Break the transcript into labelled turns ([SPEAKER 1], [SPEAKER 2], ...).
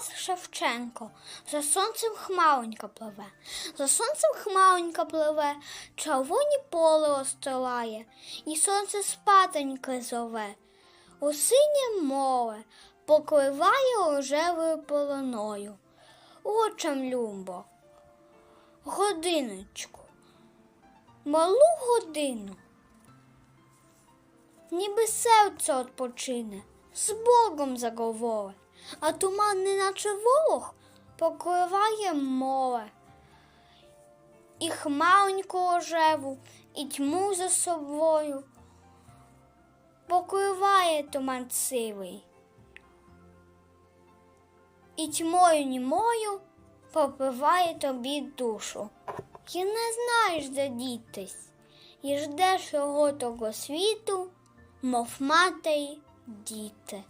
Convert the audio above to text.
[SPEAKER 1] Тарас Шевченко. За сонцем хмаронька пливе, за сонцем хмаронька пливе, червоні поле остилає, і сонце спатоньки зове. У синє море покриває рожевою полоною. Очам любо, годиночку, малу годину. Ніби серце odpoczyне, з Богом заговорить, а туман, неначе ворог, покриває море. І хмароньку рожеву, і тьму за собою покриває туман сивий. І тьмою німою попиває тобі душу. І не знаєш, де дітись, і ждеш його того світу, мов матері dite.